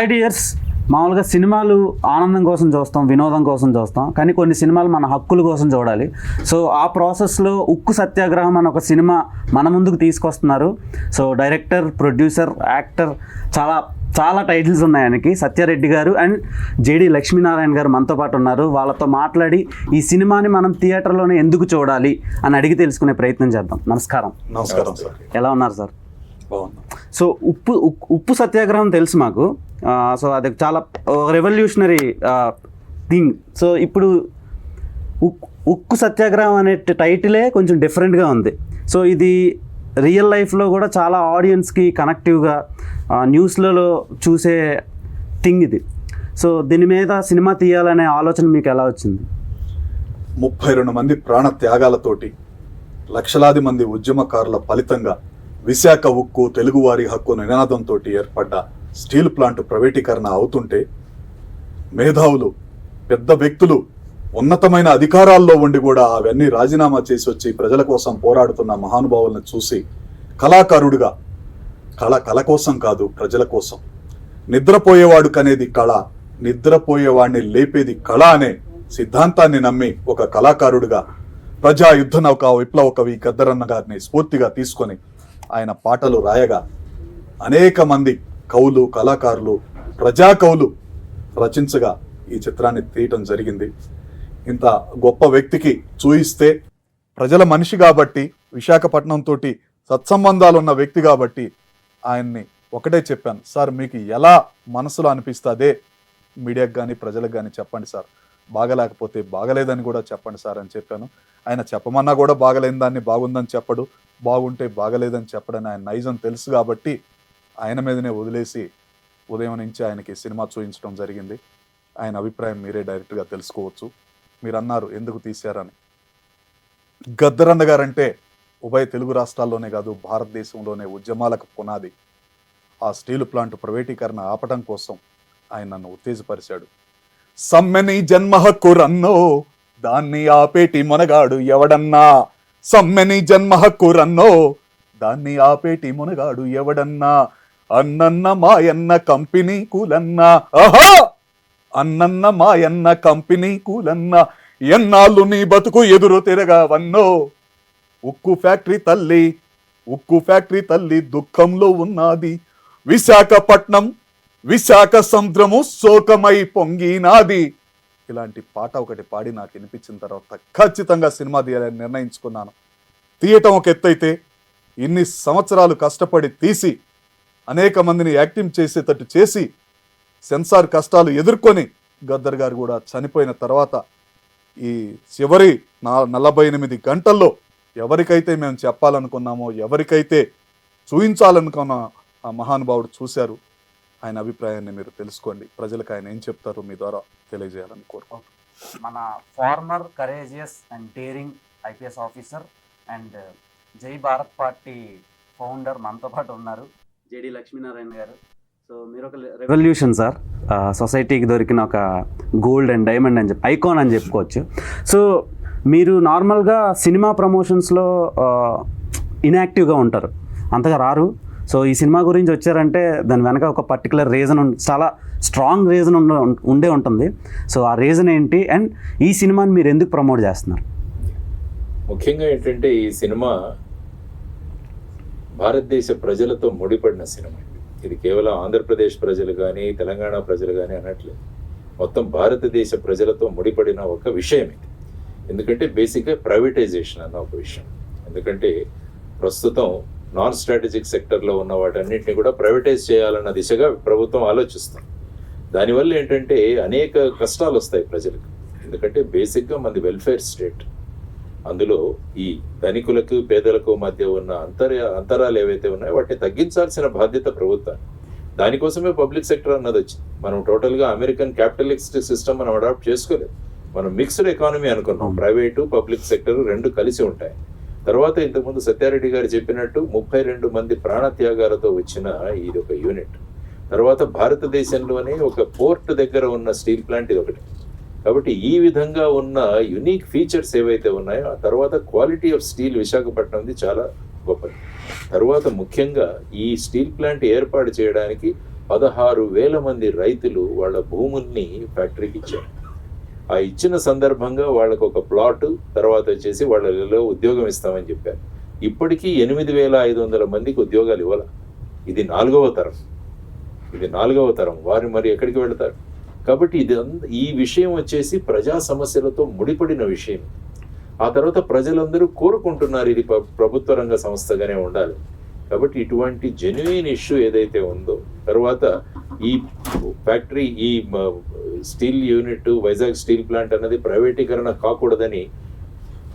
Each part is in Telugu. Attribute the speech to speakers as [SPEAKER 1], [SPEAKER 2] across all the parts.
[SPEAKER 1] హాయ్ డియర్స్ మామూలుగా సినిమాలు ఆనందం కోసం చూస్తాం వినోదం కోసం చూస్తాం కానీ కొన్ని సినిమాలు మన హక్కుల కోసం చూడాలి. సో ఆ ప్రాసెస్లో ఉక్కు సత్యాగ్రహం అని ఒక సినిమా మన ముందుకు తీసుకొస్తున్నారు. సో డైరెక్టర్ ప్రొడ్యూసర్ యాక్టర్ చాలా చాలా టైటిల్స్ ఉన్నాయి ఆయనకి. సత్యారెడ్డి గారు అండ్ జేడి లక్ష్మీనారాయణ గారు మనతో పాటు ఉన్నారు. వాళ్ళతో మాట్లాడి ఈ సినిమాని మనం థియేటర్లోనే ఎందుకు చూడాలి అని అడిగి తెలుసుకునే ప్రయత్నం చేద్దాం. నమస్కారం.
[SPEAKER 2] నమస్కారం సార్.
[SPEAKER 1] ఎలా ఉన్నారు సార్?
[SPEAKER 2] బాగున్నా.
[SPEAKER 1] సో ఉప్పు ఉప్పు సత్యాగ్రహం తెలుసు మాకు. సో అది చాలా రెవల్యూషనరీ థింగ్ సో ఇప్పుడు ఉక్ ఉక్కు సత్యాగ్రహం అనే టైటిలే కొంచెం డిఫరెంట్గా ఉంది. సో ఇది రియల్ లైఫ్లో కూడా చాలా ఆడియన్స్కి కనెక్టివ్గా న్యూస్లలో చూసే థింగ్ ఇది. సో దీని మీద సినిమా తీయాలనే ఆలోచన మీకు ఎలా వచ్చింది?
[SPEAKER 2] ముప్పై రెండు మంది ప్రాణ త్యాగాలతోటి లక్షలాది మంది ఉద్యమకారుల ఫలితంగా విశాఖ ఉక్కు తెలుగువారి హక్కు నినాదంతో ఏర్పడ్డ స్టీల్ ప్లాంట్ ప్రైవేటీకరణ అవుతుంటే మేధావులు పెద్ద వ్యక్తులు ఉన్నతమైన అధికారాల్లో ఉండి కూడా అవన్నీ రాజీనామా చేసి వచ్చి ప్రజల కోసం పోరాడుతున్న మహానుభావులను చూసి కళాకారుడిగా కళ కళ కోసం కాదు ప్రజల కోసం. నిద్రపోయేవాడు కనేది కళ నిద్రపోయేవాడిని లేపేది కళ అనే సిద్ధాంతాన్ని నమ్మి ఒక కళాకారుడిగా ప్రజా యుద్ధ నౌక విప్లవ కవి గద్దరన్న గారిని స్ఫూర్తిగా తీసుకొని ఆయన పాటలు రాయగా అనేక మంది కవులు కళాకారులు ప్రజా కవులు రచించగా ఈ చిత్రాన్ని తీయటం జరిగింది. ఇంత గొప్ప వ్యక్తికి చూయిస్తే ప్రజల మనిషి కాబట్టి విశాఖపట్నం తోటి సత్సంబంధాలు ఉన్న వ్యక్తి కాబట్టి ఆయన్ని ఒకటే చెప్పాను. సార్ మీకు ఎలా మనసులో అనిపిస్తుందే? మీడియాకి కానీ ప్రజలకు కానీ చెప్పండి సార్. బాగలేకపోతే బాగలేదని కూడా చెప్పండి సార్ అని చెప్పాను. ఆయన చెప్పమన్నా కూడా బాగలేని దాన్ని బాగుందని చెప్పడు. బాగుంటే బాగలేదని చెప్పడని ఆయన నైజం తెలుసు కాబట్టి ఆయన మీదనే వదిలేసి ఉదయం నుంచి ఆయనకి సినిమా చూపించడం జరిగింది. ఆయన అభిప్రాయం మీరే డైరెక్ట్గా తెలుసుకోవచ్చు. మీరు అన్నారు ఎందుకు తీశారని. గద్దరన్న గారంటే ఉభయ తెలుగు రాష్ట్రాల్లోనే కాదు భారతదేశంలోనే ఉద్యమాలకు పునాది. ఆ స్టీల్ ప్లాంట్ ప్రైవేటీకరణ ఆపటం కోసం ఆయన నన్ను ఉత్తేజపరిచాడు. సమ్మెని జన్మ హక్కు రన్నో దాన్ని ఆపేటి మొనగాడు ఎవడన్నా? సమ్మెని జన్మ హక్కు రన్నో దాన్ని ఆపేటి మునగాడు ఎవడన్నా? అన్నన్న మాయన్న కంపెనీ కూలన్న. ఆహా! అన్నన్న మాయన్న కంపెనీ కూలన్న. ఎన్నాళ్ళు నీ బతుకు ఎదురు తిరగవన్నో. ఉక్కు ఫ్యాక్టరీ తల్లి ఉక్కు ఫ్యాక్టరీ తల్లి దుఃఖంలో ఉన్నది. విశాఖపట్నం విశాఖ సముద్రము శోకమై పొంగినాది. ఇలాంటి పాట ఒకటి పాడి నాకు వినిపించిన తర్వాత ఖచ్చితంగా సినిమా తీయాలని నిర్ణయించుకున్నాను. తీయటం ఒక ఎత్తైతే ఇన్ని సంవత్సరాలు కష్టపడి తీసి అనేక మందిని యాక్టింగ్ చేసేటట్టు చేసి సెన్సార్ కష్టాలు ఎదుర్కొని గద్దర్ గారు కూడా చనిపోయిన తర్వాత ఈ చివరి నా నలభై ఎనిమిది గంటల్లో ఎవరికైతే మేము చెప్పాలనుకున్నామో ఎవరికైతే చూయించాలనుకున్న ఆ మహానుభావుడు చూశారు ఆయన అభిప్రాయాన్ని మీరు తెలుసుకోండి. ప్రజలకు ఆయన ఏం చెప్తారో మీ ద్వారా తెలియజేయాలని కోరుకుంటున్నాను
[SPEAKER 1] మన former courageous and daring IPS officer and Jai Bharat party founder మనతో పాటు ఉన్నారు. జేడి లక్ష్మీనారాయణ గారు. సో మీరు ఒక రెవల్యూషన్ సార్ సొసైటీకి దొరికిన ఒక గోల్డ్ అండ్ డైమండ్ అని చెప్పి ఐకాన్ అని చెప్పుకోవచ్చు. సో మీరు నార్మల్గా సినిమా ప్రమోషన్స్లో ఇన్యాక్టివ్గా ఉంటారు. అంతగా రారు. సో ఈ సినిమా గురించి వచ్చారంటే దాని వెనక ఒక పర్టికులర్ రీజన్ చాలా స్ట్రాంగ్ రీజన్ ఉండే ఉంటుంది. సో ఆ రీజన్ ఏంటి? అండ్ ఈ సినిమాని మీరు ఎందుకు ప్రమోట్ చేస్తున్నారు?
[SPEAKER 3] ముఖ్యంగా ఏంటంటే ఈ సినిమా భారతదేశ ప్రజలతో ముడిపడిన సినిమా ఇది. కేవలం ఆంధ్రప్రదేశ్ ప్రజలు కానీ తెలంగాణ ప్రజలు కానీ అనట్లేదు. మొత్తం భారతదేశ ప్రజలతో ముడిపడిన ఒక విషయం ఇది. ఎందుకంటే బేసిక్గా ప్రైవేటైజేషన్ అన్న ఒక విషయం. ఎందుకంటే ప్రస్తుతం నాన్ స్ట్రాటజిక్ సెక్టర్లో ఉన్న వాటన్నిటిని కూడా ప్రైవేటైజ్ చేయాలన్న దిశగా ప్రభుత్వం ఆలోచిస్తుంది. దానివల్ల ఏంటంటే అనేక కష్టాలు వస్తాయి ప్రజలకు. ఎందుకంటే బేసిక్గా మనది వెల్ఫేర్ స్టేట్. అందులో ఈ ధనికులకు పేదలకు మధ్య ఉన్న అంతర అంతరాలు ఏవైతే ఉన్నాయో వాటిని తగ్గించాల్సిన బాధ్యత ప్రభుత్వం దానికోసమే పబ్లిక్ సెక్టర్ అన్నది వచ్చింది. మనం టోటల్గా అమెరికన్ క్యాపిటలిస్ట్ సిస్టమ్ మనం అడాప్ట్ చేసుకోలేదు. మనం మిక్స్డ్ ఎకానమీ అనుకున్నాం. ప్రైవేటు పబ్లిక్ సెక్టర్ రెండు కలిసి ఉంటాయి. తర్వాత ఇంతకుముందు సత్యారెడ్డి గారు చెప్పినట్టు ముప్పై రెండు మంది ప్రాణత్యాగాలతో వచ్చిన ఇది ఒక యూనిట్. తర్వాత భారతదేశంలోనే ఒక పోర్ట్ దగ్గర ఉన్న స్టీల్ ప్లాంట్ ఇది ఒకటి కాబట్టి ఈ విధంగా ఉన్న యునిక్ ఫీచర్స్ ఏవైతే ఉన్నాయో ఆ తర్వాత క్వాలిటీ ఆఫ్ స్టీల్ విశాఖపట్నంది చాలా గొప్పది. తర్వాత ముఖ్యంగా ఈ స్టీల్ ప్లాంట్ ఏర్పాటు చేయడానికి పదహారు వేల మంది రైతులు వాళ్ళ భూముల్ని ఫ్యాక్టరీకి ఇచ్చారు. ఆ ఇచ్చిన సందర్భంగా వాళ్ళకు ఒక ప్లాట్ తర్వాత వచ్చేసి వాళ్ళలో ఉద్యోగం ఇస్తామని చెప్పారు. ఇప్పటికీ ఎనిమిది వేల ఐదు వందల మందికి ఉద్యోగాలు ఇవ్వాలి. ఇది నాలుగవ తరం. ఇది నాలుగవ తరం. వారు మరి ఎక్కడికి వెళతారు? కాబట్టి ఇది ఈ విషయం వచ్చేసి ప్రజా సమస్యలతో ముడిపడిన విషయం. ఆ తర్వాత ప్రజలందరూ కోరుకుంటున్నారు ఇది ప్రభుత్వ రంగ సంస్థగానే ఉండాలి. కాబట్టి ఇటువంటి జెన్యున్ ఇష్యూ ఏదైతే ఉందో తర్వాత ఈ ఫ్యాక్టరీ ఈ steel unit Vizag steel plant అన్నది ప్రైవేటీకరణ కాకూడదని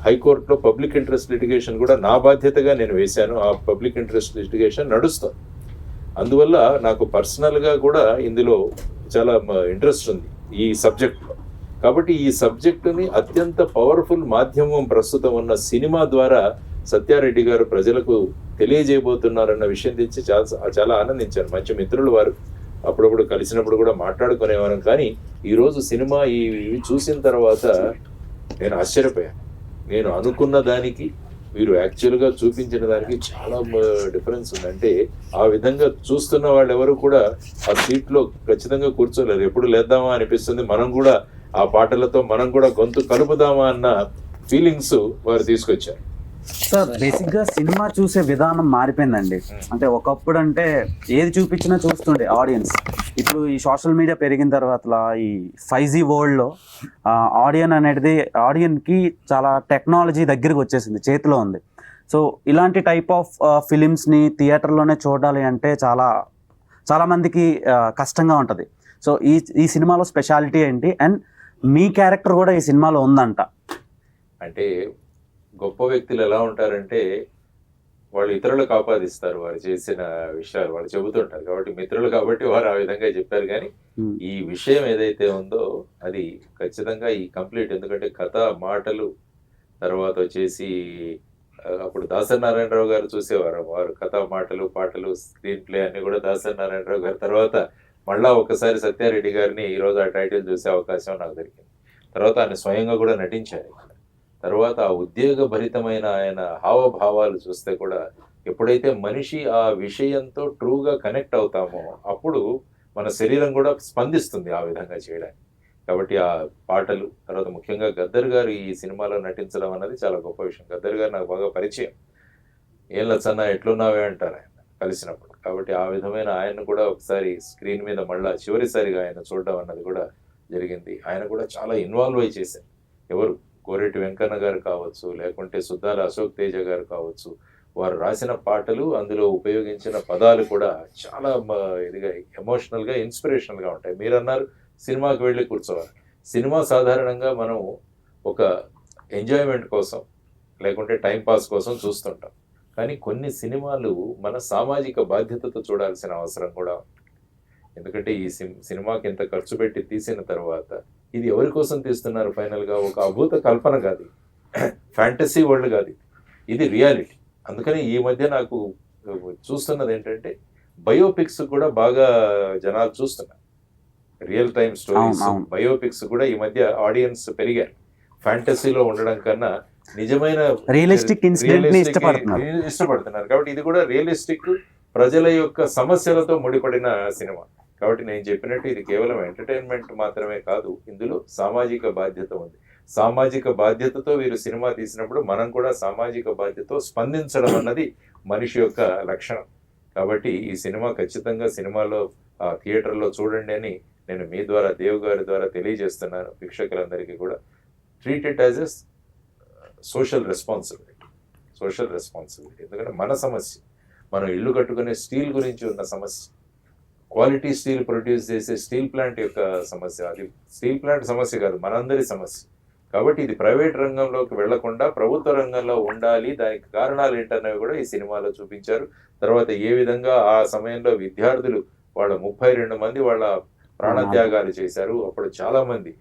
[SPEAKER 3] హైకోర్టులో పబ్లిక్ ఇంట్రెస్ట్ లిటిగేషన్ కూడా నా బాధ్యతగా నేను వేశాను. ఆ పబ్లిక్ ఇంట్రెస్ట్ లిటిగేషన్ నడుస్తుంది. అందువల్ల నాకు పర్సనల్గా కూడా ఇందులో చాలా ఇంట్రెస్ట్ ఉంది ఈ సబ్జెక్ట్లో కాబట్టి ఈ సబ్జెక్టుని అత్యంత పవర్ఫుల్ మాధ్యమం ప్రస్తుతం ఉన్న సినిమా ద్వారా సత్యారెడ్డి గారు ప్రజలకు తెలియజేయబోతున్నారన్న విషయం తెచ్చి చాలా చాలా ఆనందించారు. మంచి మిత్రులు వారు. అప్పుడప్పుడు కలిసినప్పుడు కూడా మాట్లాడుకునేవారం. కానీ ఈరోజు సినిమా ఇవి చూసిన తర్వాత నేను ఆశ్చర్యపోయాను. నేను అనుకున్న దానికి మీరు యాక్చువల్గా చూపించిన దానికి చాలా డిఫరెన్స్ ఉందంటే ఆ విధంగా చూస్తున్న వాళ్ళు ఎవరు కూడా ఆ సీట్లో ఖచ్చితంగా కూర్చోలేరు. ఎప్పుడు లేద్దామా అనిపిస్తుంది. మనం కూడా ఆ పాటలతో మనం కూడా గొంతు కలుపుదామా అన్న ఫీలింగ్స్ వారు తీసుకొచ్చారు.
[SPEAKER 1] సార్ బేసిక్గా సినిమా చూసే విధానం మారిపోయిందండి. అంటే ఒకప్పుడు అంటే ఏది చూపించినా చూస్తుండే ఆడియన్స్ ఇప్పుడు ఈ సోషల్ మీడియా పెరిగిన తర్వాత ఈ ఫైవ్ జీ వరల్డ్లో ఆడియన్ అనేది ఆడియన్కి చాలా టెక్నాలజీ దగ్గరికి వచ్చేసింది చేతిలో ఉంది. సో ఇలాంటి టైప్ ఆఫ్ ఫిలిమ్స్ని థియేటర్లోనే చూడాలి అంటే చాలా చాలా మందికి కష్టంగా ఉంటుంది. సో ఈ ఈ సినిమాలో స్పెషాలిటీ ఏంటి? అండ్ మీ క్యారెక్టర్ కూడా ఈ సినిమాలో ఉందంట.
[SPEAKER 3] అంటే గొప్ప వ్యక్తులు ఎలా ఉంటారంటే వాళ్ళు ఇతరులకు ఆపాదిస్తారు వారు చేసిన విషయాలు వాళ్ళు చెబుతుంటారు కాబట్టి మిత్రులు కాబట్టి వారు ఆ విధంగా చెప్పారు. కానీ. ఈ విషయం ఏదైతే ఉందో అది ఖచ్చితంగా ఈ కంప్లీట్ ఎందుకంటే కథ మాటలు తర్వాత వచ్చేసి అప్పుడు దాసరి నారాయణరావు గారు చూసేవారు. వారు కథ మాటలు పాటలు స్క్రీన్ ప్లే అన్ని కూడా దాసరి నారాయణరావు గారి తర్వాత మళ్ళా ఒకసారి సత్యారెడ్డి గారిని ఈ రోజు ఆ టైటిల్ చూసే అవకాశం నాకు దొరికింది. తర్వాత ఆయన స్వయంగా కూడా నటించారు. తర్వాత ఆ ఉద్యోగ భరితమైన ఆయన హావభావాలు చూస్తే కూడా ఎప్పుడైతే మనిషి ఆ విషయంతో ట్రూగా కనెక్ట్ అవుతామో అప్పుడు మన శరీరం కూడా స్పందిస్తుంది ఆ విధంగా చేయడానికి. కాబట్టి ఆ పాటలు తర్వాత ముఖ్యంగా గద్దర్ గారు ఈ సినిమాలో నటించడం అన్నది చాలా గొప్ప విషయం. గద్దర్ గారు నాకు బాగా పరిచయం. ఏం లచ్చన్న ఎట్లున్నావే అంటారు ఆయన కలిసినప్పుడు. కాబట్టి ఆ విధమైన ఆయన కూడా ఒకసారి స్క్రీన్ మీద మళ్ళా చివరిసారిగా ఆయన చూడడం అన్నది కూడా జరిగింది. ఆయన కూడా చాలా ఇన్వాల్వ్ అయి చేశారు. ఎవరు? కోరెట్టి వెంకన్న గారు కావచ్చు లేకుంటే సుద్దాల అశోక్ తేజ గారు కావచ్చు వారు రాసిన పాటలు అందులో ఉపయోగించిన పదాలు కూడా చాలా ఇదిగా ఎమోషనల్గా ఇన్స్పిరేషనల్గా ఉంటాయి. మీరు అన్నారు సినిమాకి వెళ్ళి కూర్చోవాలి. సినిమా సాధారణంగా మనం ఒక ఎంజాయ్మెంట్ కోసం లేకుంటే టైంపాస్ కోసం చూస్తుంటాం. కానీ కొన్ని సినిమాలు మన సామాజిక బాధ్యతతో చూడాల్సిన అవసరం కూడా ఉంది ఎందుకంటే ఈ సినిమాకి ఇంత ఖర్చు పెట్టి తీసిన తర్వాత ఇది ఎవరి కోసం తీస్తున్నారు ఫైనల్గా ఒక అభూత కల్పన కాదు ఫ్యాంటసీ వరల్డ్ కాదు ఇది. రియాలిటీ అందుకని ఈ మధ్య నాకు చూస్తున్నది ఏంటంటే బయోపిక్స్ కూడా బాగా జనాలు చూస్తున్నారు. Real time stories. బయోపిక్స్ కూడా ఈ మధ్య ఆడియన్స్ పెరిగారు. ఫ్యాంటసీలో ఉండడం కన్నా నిజమైన
[SPEAKER 1] రియలిస్టిక్ ఇష్టపడుతున్నారు.
[SPEAKER 3] కాబట్టి ఇది కూడా రియలిస్టిక్ ప్రజల యొక్క సమస్యలతో ముడిపడిన సినిమా. కాబట్టి నేను చెప్పినట్టు ఇది కేవలం ఎంటర్టైన్మెంట్ మాత్రమే కాదు ఇందులో సామాజిక బాధ్యత ఉంది. సామాజిక బాధ్యతతో వీరు సినిమా తీసినప్పుడు మనం కూడా సామాజిక బాధ్యతతో స్పందించడం అన్నది మనిషి యొక్క లక్షణం. కాబట్టి ఈ సినిమా ఖచ్చితంగా సినిమాలో ఆ, థియేటర్లో చూడండి అని నేను మీ ద్వారా దేవ్ గారి ద్వారా తెలియజేస్తున్నాను వీక్షకులందరికీ కూడా. Treat it as as social responsibility social responsibility ఎందుకంటే మన సమస్య మనం ఇల్లు కట్టుకునే స్టీల్ గురించి ఉన్న సమస్య. క్వాలిటీ స్టీల్ ప్రొడ్యూస్ చేసే స్టీల్ ప్లాంట్ యొక్క సమస్య. అది స్టీల్ ప్లాంట్ సమస్య కాదు మనందరి సమస్య. కాబట్టి ఇది ప్రైవేట్ రంగంలోకి వెళ్ళకుండా ప్రభుత్వ రంగంలో ఉండాలి. దానికి కారణాలు ఏంటన్నవి కూడా ఈ సినిమాలో చూపించారు. తర్వాత ఏ విధంగా ఆ సమయంలో విద్యార్థులు వాళ్ళ ముప్పై రెండు మంది వాళ్ళ ప్రాణత్యాగాలు చేశారు. అప్పుడు చాలా మంది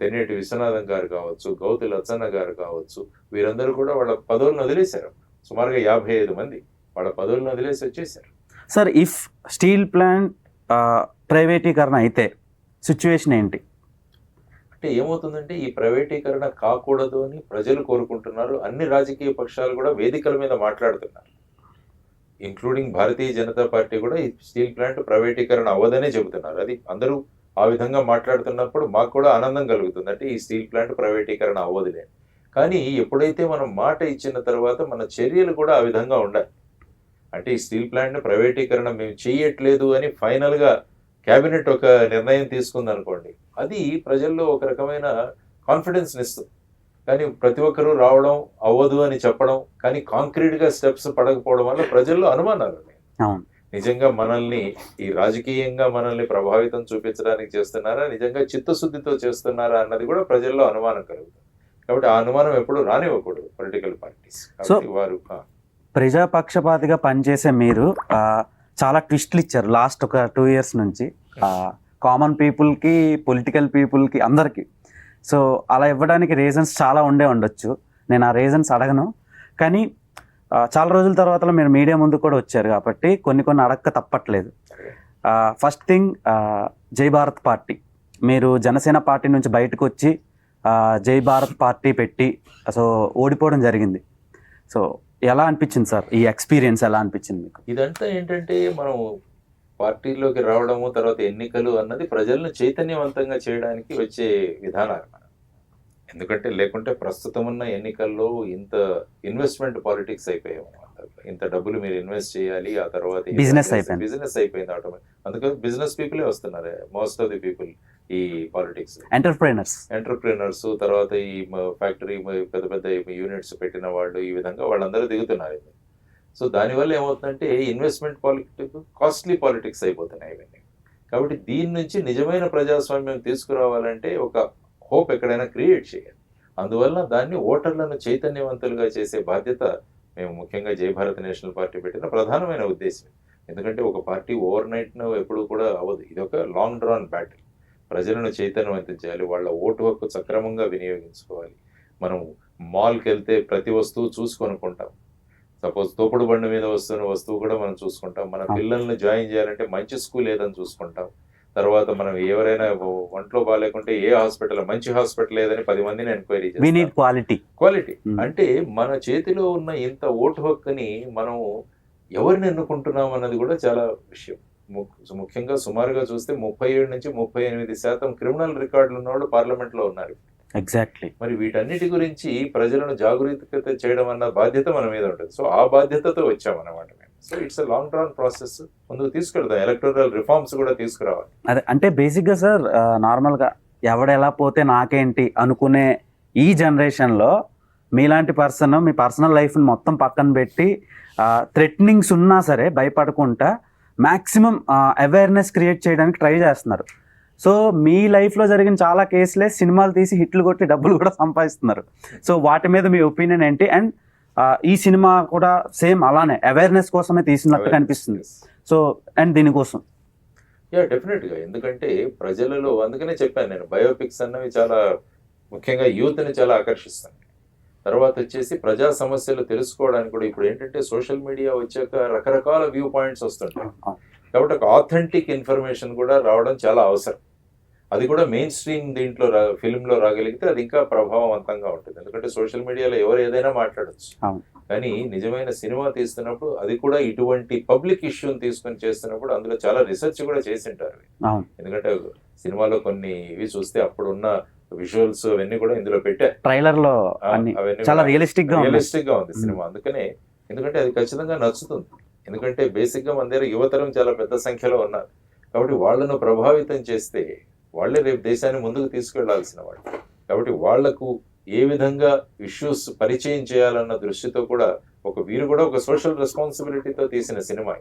[SPEAKER 3] తెన్నేటి విశ్వనాథం గారు కావచ్చు గౌతి లచ్చన్న గారు కావచ్చు వీరందరూ కూడా వాళ్ళ పదవులను వదిలేశారు. సుమారుగా యాభై ఐదు మంది వాళ్ళ పదవులను వదిలేసి వచ్చేసారు
[SPEAKER 1] సార్ ఇఫ్ స్టీల్ ప్లాంట్ ప్రైవేటీకరణ అయితే సిచ్యువేషన్ ఏంటి?
[SPEAKER 3] అంటే ఏమవుతుందంటే ఈ ప్రైవేటీకరణ కాకూడదు అని ప్రజలు కోరుకుంటున్నారు. అన్ని రాజకీయ పక్షాలు కూడా వేదికల మీద మాట్లాడుతున్నారు. ఇంక్లూడింగ్ భారతీయ జనతా పార్టీ కూడా ఈ స్టీల్ ప్లాంట్ ప్రైవేటీకరణ అవ్వదనే చెబుతున్నారు. అది అందరూ ఆ విధంగా మాట్లాడుతున్నప్పుడు మాకు కూడా ఆనందం కలుగుతుంది. అంటే ఈ స్టీల్ ప్లాంట్ ప్రైవేటీకరణ అవ్వదులే కానీ ఎప్పుడైతే మనం మాట ఇచ్చిన తర్వాత మన చర్యలు కూడా ఆ విధంగా ఉండాలి. అంటే ఈ స్టీల్ ప్లాంట్ ప్రైవేటీకరణ మేము చేయట్లేదు అని ఫైనల్గా కేబినెట్ ఒక నిర్ణయం తీసుకుంది అనుకోండి అది ప్రజల్లో ఒక రకమైన కాన్ఫిడెన్స్ ఇస్తుంది. కానీ ప్రతి ఒక్కరూ రావడం అవ్వదు అని చెప్పడం కానీ కాంక్రీట్గా స్టెప్స్ పడకపోవడం వల్ల ప్రజల్లో అనుమానాలు ఉన్నాయి. నిజంగా మనల్ని ఈ రాజకీయంగా మనల్ని ప్రభావితం చూపించడానికి చేస్తున్నారా నిజంగా చిత్తశుద్ధితో చేస్తున్నారా అన్నది కూడా ప్రజల్లో అనుమానం కలుగుతుంది. కాబట్టి ఆ అనుమానం ఎప్పుడు రానివ్వకూడదు పొలిటికల్ పార్టీస్. కాబట్టి వారు
[SPEAKER 1] ప్రజాపక్షపాతిగా పనిచేసే మీరు చాలా ట్విస్ట్లు ఇచ్చారు లాస్ట్ ఒక టూ ఇయర్స్ నుంచి. కామన్ పీపుల్కి పొలిటికల్ పీపుల్కి అందరికీ. సో అలా ఇవ్వడానికి రీజన్స్ చాలా ఉండే ఉండొచ్చు. నేను ఆ రీజన్స్ అడగను. కానీ చాలా రోజుల తర్వాత మీరు మీడియా ముందు కూడా వచ్చారు కాబట్టి కొన్ని కొన్ని అడక్క తప్పట్లేదు. ఫస్ట్ థింగ్ జై భారత్ పార్టీ. మీరు జనసేన పార్టీ నుంచి బయటకు వచ్చి జై భారత్ పార్టీ పెట్టి సో ఓడిపోవడం జరిగింది. సో ఎలా అనిపించింది సార్? ఈ ఎక్స్పీరియన్స్ ఎలా అనిపించింది మీకు?
[SPEAKER 3] ఇదంతా ఏంటంటే మనం పార్టీలోకి రావడము తర్వాత ఎన్నికలు అన్నది ప్రజలను చైతన్యవంతంగా చేయడానికి వచ్చే విధానాలు. మనం ఎందుకంటే లేకుంటే ప్రస్తుతం ఉన్న ఎన్నికల్లో ఇంత ఇన్వెస్ట్మెంట్ పాలిటిక్స్ అయిపోయాము. ఇంత డబ్బులు మీరు ఇన్వెస్ట్ చేయాలి ఆ తర్వాత
[SPEAKER 1] అయిపోయింది.
[SPEAKER 3] బిజినెస్ అయిపోయింది ఆటోమేటిక్. అందుకని బిజినెస్ పీపులే వస్తున్నారు. మోస్ట్ ఆఫ్ ది పీపుల్ ఈ పాలిటిక్స్
[SPEAKER 1] ఎంటర్ప్రైనర్స్
[SPEAKER 3] ఎంటర్ప్రినర్స్ తర్వాత ఈ ఫ్యాక్టరీ పెద్ద పెద్ద యూనిట్స్ పెట్టిన వాళ్ళు ఈ విధంగా వాళ్ళందరూ దిగుతున్నారు. సో దానివల్ల ఏమవుతుందంటే ఇన్వెస్ట్మెంట్ పాలిటిక్స్ కాస్ట్లీ పాలిటిక్స్ అయిపోతున్నాయి ఇవన్నీ. కాబట్టి దీని నుంచి నిజమైన ప్రజాస్వామ్యం తీసుకురావాలంటే ఒక హోప్ ఎక్కడైనా క్రియేట్ చేయాలి. అందువల్ల దాన్ని ఓటర్లను చైతన్యవంతులుగా చేసే బాధ్యత మేము ముఖ్యంగా జై భారత్ నేషనల్ పార్టీ పెట్టిన ప్రధానమైన ఉద్దేశం. ఎందుకంటే ఒక పార్టీ ఓవర్ నైట్ ఎప్పుడు కూడా అవ్వదు. ఇది ఒక లాంగ్ డ్రాన్ బ్యాటిల్ ప్రజలను చైతన్యవంతం చేయాలి వాళ్ళ ఓటు హక్కు సక్రమంగా వినియోగించుకోవాలి. మనం మాల్కి వెళ్తే ప్రతి వస్తువు చూసి కొనుక్కుంటాం సపోజ్ తోపుడు బండి మీద వస్తున్న వస్తువు కూడా మనం చూసుకుంటాం. మన. పిల్లల్ని జాయిన్ చేయాలంటే మంచి స్కూల్ ఏదని చూసుకుంటాం. తర్వాత మనం ఎవరైనా ఒంట్లో బాగాలేకుంటే ఏ హాస్పిటల్ మంచి హాస్పిటల్ ఏదని పది మందిని ఎంక్వైరీ చేస్తాం.
[SPEAKER 1] Quality
[SPEAKER 3] quality.
[SPEAKER 1] Hmm.
[SPEAKER 3] అంటే మన చేతిలో ఉన్న ఇంత ఓటు హక్కుని మనం ఎవరిని ఎన్నుకుంటున్నాం అన్నది కూడా చాలా విషయం. ముఖ్యంగా సుమారుగా చూస్తే ముప్పై ఏడు నుంచి ముప్పై ఎనిమిది శాతం క్రిమినల్ రికార్డులు ఉన్నవాళ్ళు పార్లమెంట్లో ఉన్నారు.
[SPEAKER 1] ఎగ్జాక్ట్లీ.
[SPEAKER 3] మరి వీటన్నిటి గురించి ప్రజలను జాగరూకత చేయడం అన్న బాధ్యత మన మీద ఉంటుంది. సో ఆ బాధ్యతతో వచ్చామన్నమాట మేము. So it's long term process. ముందుకు తీసుకెళ్తాం ఎలక్టోరల్ రిఫార్మ్స్ కూడా తీసుకురావాలి.
[SPEAKER 1] అదే అంటే బేసిక్గా సార్ నార్మల్గా ఎవడు ఎలా పోతే నాకేంటి అనుకునే ఈ జనరేషన్లో మీలాంటి పర్సన్ మీ పర్సనల్ లైఫ్ని మొత్తం పక్కన పెట్టి థ్రెట్నింగ్స్ ఉన్నా సరే భయపడకుండా మ్యాక్సిమం అవేర్నెస్ క్రియేట్ చేయడానికి ట్రై చేస్తున్నారు. సో మీ లైఫ్లో జరిగిన చాలా కేసులే సినిమాలు తీసి హిట్లు కొట్టి డబ్బులు కూడా సంపాదిస్తున్నారు. సో వాటి మీద మీ ఒపీనియన్ ఏంటి? అండ్ ఈ సినిమా కూడా సేమ్ అలానే అవేర్నెస్ కోసమే తీసినట్టు కనిపిస్తుంది. సో అండ్ దీనికోసం.
[SPEAKER 3] యా డెఫినెట్గా ఎందుకంటే ప్రజలలో అందుకనే చెప్పాను నేను బయోపిక్స్ అన్నవి చాలా ముఖ్యంగా యూత్ని చాలా ఆకర్షిస్తాయి. తర్వాత వచ్చేసి ప్రజా సమస్యలు తెలుసుకోవడానికి కూడా ఇప్పుడు ఏంటంటే సోషల్ మీడియా వచ్చాక రకరకాల వ్యూ పాయింట్స్ వస్తుంటాయి. కాబట్టి ఒక ఆథెంటిక్ ఇన్ఫర్మేషన్ కూడా రావడం చాలా అవసరం. అది కూడా మెయిన్ స్ట్రీమ్ దీంట్లో రా ఫిల్మ్లో రాగలిగితే అది ఇంకా ప్రభావవంతంగా ఉంటుంది. ఎందుకంటే సోషల్ మీడియాలో ఎవరు ఏదైనా మాట్లాడచ్చు. కానీ నిజమైన సినిమా తీస్తున్నప్పుడు అది కూడా ఇటువంటి పబ్లిక్ ఇష్యూని తీసుకొని చేస్తున్నప్పుడు అందులో చాలా రీసెర్చ్ కూడా చేసింటారు. ఎందుకంటే సినిమాలో కొన్ని ఇవి చూస్తే అప్పుడున్న విజువల్స్ అవన్నీ కూడా ఇందులో పెట్టారు
[SPEAKER 1] అన్ని
[SPEAKER 3] అవన్నీ
[SPEAKER 1] చాలా రియలిస్టిక్గా ఉంది.
[SPEAKER 3] రియలిస్టిక్గా ఉంది సినిమా. అందుకనే ఎందుకంటే అది ఖచ్చితంగా నచ్చుతుంది. ఎందుకంటే బేసిక్గా మన దగ్గర యువతరం చాలా పెద్ద సంఖ్యలో ఉన్నారు. కాబట్టి వాళ్ళను ప్రభావితం చేస్తే వాళ్ళే రేపు దేశాన్ని ముందుకు తీసుకెళ్ళాల్సిన వాళ్ళు. కాబట్టి వాళ్ళకు ఏ విధంగా ఇష్యూస్ పరిచయం చేయాలన్న దృష్టితో కూడా ఒక వీరు కూడా ఒక సోషల్ రెస్పాన్సిబిలిటీతో తీసిన సినిమా.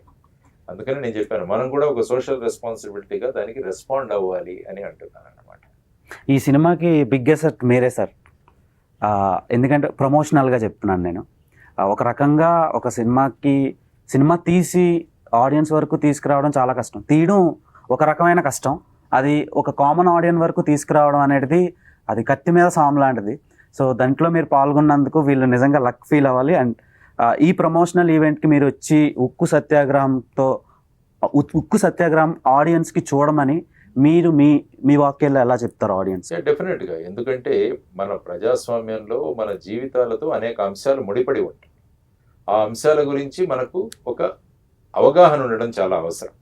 [SPEAKER 3] అందుకని నేను చెప్పాను మనం కూడా ఒక సోషల్ రెస్పాన్సిబిలిటీగా దానికి రెస్పాండ్ అవ్వాలి అని అంటున్నాను అన్నమాట
[SPEAKER 1] ఈ సినిమాకి బిగ్ ఎసెట్ మీరే సార్. ఎందుకంటే ప్రమోషనల్గా చెప్తున్నాను నేను. ఒక రకంగా ఒక సినిమాకి సినిమా తీసి ఆడియన్స్ వరకు తీసుకురావడం చాలా కష్టం. తీయడం ఒక రకమైన కష్టం. అది ఒక కామన్ ఆడియన్స్ వరకు తీసుకురావడం అనేది అది కత్తి మీద సాము లాంటిది. సో దాంట్లో మీరు పాల్గొన్నందుకు వీళ్ళు నిజంగా లక్ ఫీల్ అవ్వాలి. అండ్ ఈ ప్రమోషనల్ ఈవెంట్కి మీరు వచ్చి ఉక్కు సత్యాగ్రహంతో ఉక్కు సత్యాగ్రహం ఆడియన్స్కి చూడమని మీరు మీ మీ వాక్యాల్లో ఎలా చెప్తారు ఆడియన్స్
[SPEAKER 3] డెఫినెట్గా ఎందుకంటే మన ప్రజాస్వామ్యంలో మన జీవితాలతో అనేక అంశాలు ముడిపడి ఉంటాయి. ఆ అంశాల గురించి మనకు ఒక అవగాహన ఉండడం చాలా అవసరం.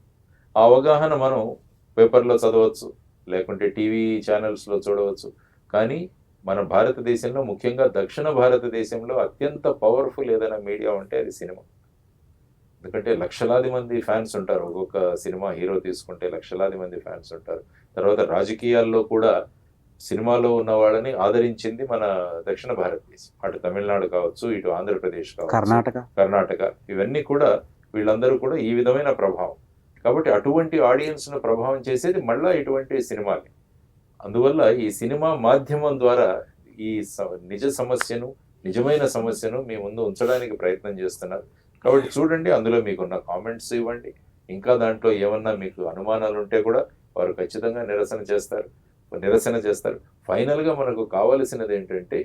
[SPEAKER 3] ఆ అవగాహన మనం పేపర్లో చదవచ్చు లేకుంటే టీవీ ఛానల్స్లో చూడవచ్చు. కానీ మన భారతదేశంలో ముఖ్యంగా దక్షిణ భారతదేశంలో అత్యంత పవర్ఫుల్ ఏదైనా మీడియా ఉంటే అది సినిమా. ఎందుకంటే లక్షలాది మంది ఫ్యాన్స్ ఉంటారు. ఒక్కొక్క సినిమా హీరో తీసుకుంటే లక్షలాది మంది ఫ్యాన్స్ ఉంటారు. తర్వాత రాజకీయాల్లో కూడా సినిమాలో ఉన్న వాళ్ళని ఆదరించింది మన దక్షిణ భారతదేశం. అటు తమిళనాడు కావచ్చు ఇటు ఆంధ్రప్రదేశ్ కావచ్చు
[SPEAKER 1] కర్ణాటక.
[SPEAKER 3] కర్ణాటక. ఇవన్నీ కూడా వీళ్ళందరూ కూడా ఈ విధమైన ప్రభావం. కాబట్టి అటువంటి ఆడియన్స్ను ప్రభావం చేసేది మళ్ళా ఇటువంటి సినిమాలే. అందువల్ల ఈ సినిమా మాధ్యమం ద్వారా ఈ నిజ సమస్యను నిజమైన సమస్యను మీ ముందు ఉంచడానికి ప్రయత్నం చేస్తున్నారు. కాబట్టి చూడండి అందులో మీకున్న కామెంట్స్ ఇవ్వండి. ఇంకా దాంట్లో ఏమన్నా మీకు అనుమానాలు ఉంటే కూడా వారు ఖచ్చితంగా నిరసన చేస్తారు. నిరసన చేస్తారు. ఫైనల్గా మనకు కావలసినది ఏంటంటే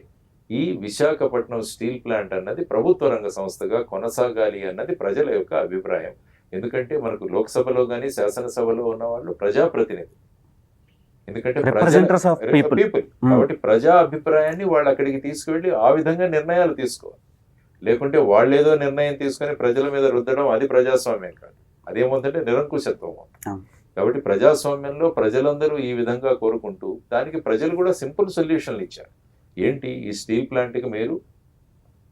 [SPEAKER 3] ఈ విశాఖపట్నం స్టీల్ ప్లాంట్ అన్నది ప్రభుత్వ రంగ సంస్థగా కొనసాగాలి అన్నది ప్రజల యొక్క అభిప్రాయం. ఎందుకంటే మనకు లోక్సభలో కానీ శాసనసభలో ఉన్న వాళ్ళు ప్రజాప్రతినిధి. ఎందుకంటే
[SPEAKER 1] పీపుల్
[SPEAKER 3] పీపుల్ కాబట్టి ప్రజా అభిప్రాయాన్ని వాళ్ళు అక్కడికి తీసుకువెళ్ళి ఆ విధంగా నిర్ణయాలు తీసుకోవాలి. లేకుంటే వాళ్ళు ఏదో నిర్ణయం తీసుకొని ప్రజల మీద రుద్దడం అది ప్రజాస్వామ్యం కాదు. అదేమవుతుందంటే నిరంకుశత్వం. కాబట్టి ప్రజాస్వామ్యంలో ప్రజలందరూ ఈ విధంగా కోరుకుంటూ దానికి ప్రజలు కూడా సింపుల్ సొల్యూషన్లు ఇచ్చారు. ఏంటి? ఈ స్టీల్ ప్లాంట్కి మీరు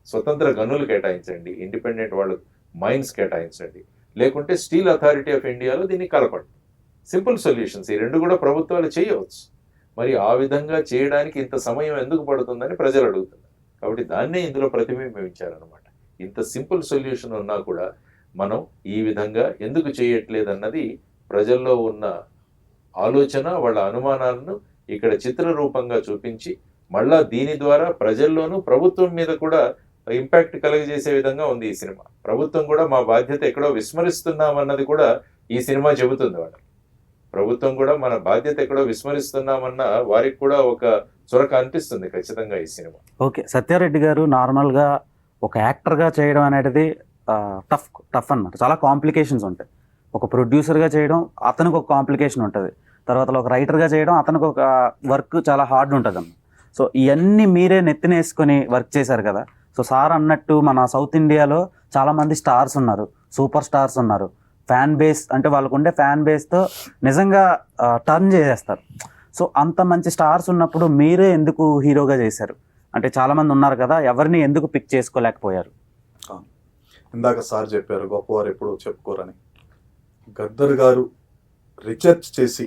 [SPEAKER 3] స్వతంత్ర గనులు కేటాయించండి ఇండిపెండెంట్ వాళ్ళ మైన్స్ కేటాయించండి. లేకుంటే స్టీల్ అథారిటీ ఆఫ్ ఇండియాలో దీన్ని కలపండి. Simple solutions. ఈ రెండు కూడా ప్రభుత్వాలు చేయవచ్చు. మరి ఆ విధంగా చేయడానికి ఇంత సమయం ఎందుకు పడుతుందని ప్రజలు అడుగుతున్నారు. కాబట్టి దాన్నే ఇందులో ప్రతిబింబించారనమాట ఇంత సింపుల్ సొల్యూషన్ ఉన్నా కూడా మనం ఈ విధంగా ఎందుకు చేయట్లేదన్నది ప్రజల్లో ఉన్న ఆలోచన వాళ్ళ అనుమానాలను ఇక్కడ చిత్రరూపంగా చూపించి మళ్ళా దీని ద్వారా ప్రజల్లోనూ ప్రభుత్వం మీద కూడా ఇంపాక్ట్ కలుగజేసే విధంగా ఉంది ఈ సినిమా. ప్రభుత్వం కూడా మా బాధ్యత ఎక్కడో విస్మరిస్తున్నామన్నది కూడా ఈ సినిమా చెబుతుంది వాళ్ళకి. ప్రభుత్వం కూడా మన బాధ్యత ఎక్కడో విస్మరిస్తున్నామన్న వారికి కూడా ఒక చొరక అనిపిస్తుంది ఖచ్చితంగా ఈ సినిమా.
[SPEAKER 1] ఓకే సత్యారెడ్డి గారు నార్మల్గా ఒక యాక్టర్గా చేయడం అనేది టఫ్ టఫ్ అన్నమాట. చాలా కాంప్లికేషన్స్ ఉంటాయి. ఒక ప్రొడ్యూసర్గా చేయడం అతనికి ఒక కాంప్లికేషన్ ఉంటుంది. తర్వాత ఒక రైటర్గా చేయడం అతనికి ఒక వర్క్ చాలా హార్డ్ ఉంటుంది అన్న సో ఇవన్నీ మీరే నెత్తినేసుకొని వర్క్ చేశారు కదా. సో సార్ అన్నట్టు మన సౌత్ ఇండియాలో చాలామంది స్టార్స్ ఉన్నారు. సూపర్ స్టార్స్ ఉన్నారు. ఫ్యాన్ బేస్ అంటే వాళ్ళకు ఉండే ఫ్యాన్ బేస్తో నిజంగా టర్న్ చేసేస్తారు. సో అంత మంచి స్టార్స్ ఉన్నప్పుడు మీరే ఎందుకు హీరోగా చేశారు? అంటే చాలామంది ఉన్నారు కదా ఎవరిని ఎందుకు పిక్ చేసుకోలేకపోయారు?
[SPEAKER 2] ఇందాక సార్ చెప్పారు గొప్పవారు ఎప్పుడు చెప్పుకోరని. గద్దర్ గారు రీసెర్చ్ చేసి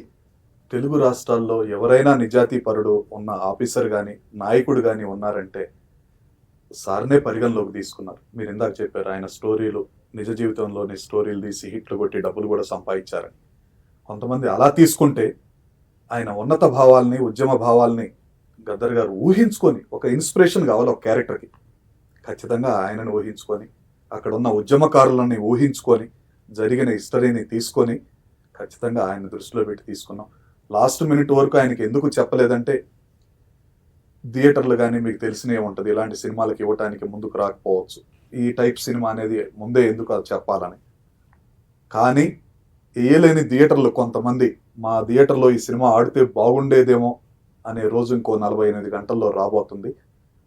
[SPEAKER 2] తెలుగు రాష్ట్రాల్లో ఎవరైనా నిజాతీ పరుడు ఉన్న ఆఫీసర్ కానీ నాయకుడు కానీ ఉన్నారంటే సార్నే పరిగణలోకి తీసుకున్నారు. మీరు ఇందాక చెప్పారు ఆయన స్టోరీలు నిజ జీవితంలోని స్టోరీలు తీసి హిట్లు కొట్టి డబ్బులు కూడా సంపాదించారని. కొంతమంది అలా తీసుకుంటే ఆయన ఉన్నత భావాల్ని ఉద్యమ భావాల్ని గద్దర్ గారు ఊహించుకొని ఒక ఇన్స్పిరేషన్ కావాలి ఒక క్యారెక్టర్కి. ఖచ్చితంగా ఆయనను ఊహించుకొని అక్కడ ఉన్న ఉద్యమకారులని ఊహించుకొని జరిగిన హిస్టరీని తీసుకొని ఖచ్చితంగా ఆయన దృష్టిలో పెట్టి తీసుకున్నాం. లాస్ట్ మినిట్ వరకు ఆయనకి ఎందుకు చెప్పలేదంటే థియేటర్లు కానీ మీకు తెలిసినే ఉంటుంది ఇలాంటి సినిమాలకు ఇవ్వటానికి ముందుకు రాకపోవచ్చు. ఈ టైప్ సినిమా అనేది ముందే ఎందుకు అది చెప్పాలని. కానీ వేయలేని థియేటర్లు కొంతమంది మా థియేటర్లో ఈ సినిమా ఆడితే బాగుండేదేమో అనే రోజు ఇంకో నలభై ఎనిమిది గంటల్లో రాబోతుంది.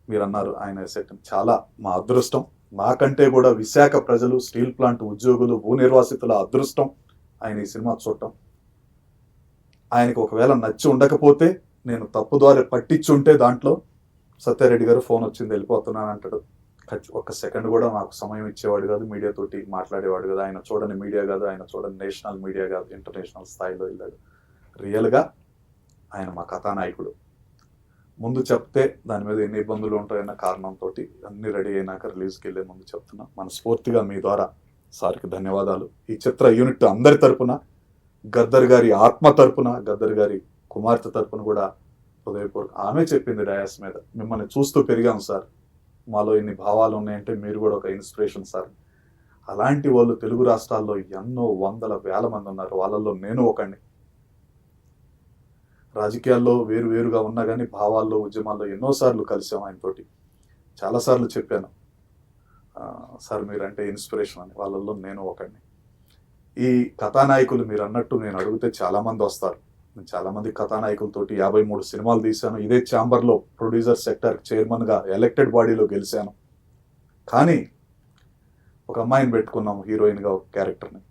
[SPEAKER 2] మీరు అన్నారు ఆయన సెట్ చాలా మా అదృష్టం. నాకంటే కూడా విశాఖ ప్రజలు స్టీల్ ప్లాంట్ ఉద్యోగులు భూ నిర్వాసితుల అదృష్టం ఆయన ఈ సినిమా చూడటం. ఆయనకు ఒకవేళ నచ్చి ఉండకపోతే నేను తప్పుదారి పట్టించుంటే దాంట్లో సత్యారెడ్డి గారు ఫోన్ వచ్చింది వెళ్ళిపోతున్నాను అంటాడు ఒక సెకండ్ కూడా మాకు సమయం ఇచ్చేవాడు కాదు మీడియా తోటి మాట్లాడేవాడు కాదు. ఆయన చూడని మీడియా కాదు ఆయన చూడని నేషనల్ మీడియా కాదు ఇంటర్నేషనల్ స్థాయిలో వెళ్ళాడు. రియల్గా ఆయన మా కథానాయకుడు. ముందు చెప్తే దాని మీద ఎన్ని ఇబ్బందులు ఉంటాయన్న కారణంతో అన్ని రెడీ అయినాక రిలీజ్కి వెళ్ళే ముందు చెప్తున్నా. మనస్ఫూర్తిగా మీ ద్వారా సార్కి ధన్యవాదాలు. ఈ చిత్ర యూనిట్ అందరి తరపున గద్దర్ గారి ఆత్మ తరపున గద్దర్ గారి కుమార్తె తరపున కూడా హృదయపూర్వక ఆమె చెప్పింది డయాస్ మీద. మిమ్మల్ని చూస్తూ పెరిగాం సార్. మాలో ఇన్ని భావాలు ఉన్నాయంటే మీరు కూడా ఒక ఇన్స్పిరేషన్ సార్. అలాంటి వాళ్ళు తెలుగు రాష్ట్రాల్లో ఎన్నో వందల వేల మంది ఉన్నారు. వాళ్ళల్లో నేను ఒకడిని రాజకీయాల్లో వేరు వేరుగా ఉన్నా కానీ భావాల్లో ఉద్యమాల్లో ఎన్నోసార్లు కలిసాం ఆయనతోటి చాలాసార్లు చెప్పాను. సార్ మీరంటే ఇన్స్పిరేషన్ అని. వాళ్ళల్లో నేను ఒకడిని ఈ కథానాయకులు మీరు అన్నట్టు నేను అడిగితే చాలామంది వస్తారు. నేను చాలా మంది కథానాయకులతోటి యాభై మూడు సినిమాలు తీశాను. ఇదే ఛాంబర్లో ప్రొడ్యూసర్ సెక్టర్ చైర్మన్గా ఎలక్టెడ్ బాడీలో గెలిచాను. కానీ ఒక అమ్మాయిని పెట్టుకున్నాం హీరోయిన్గా ఒక క్యారెక్టర్ని.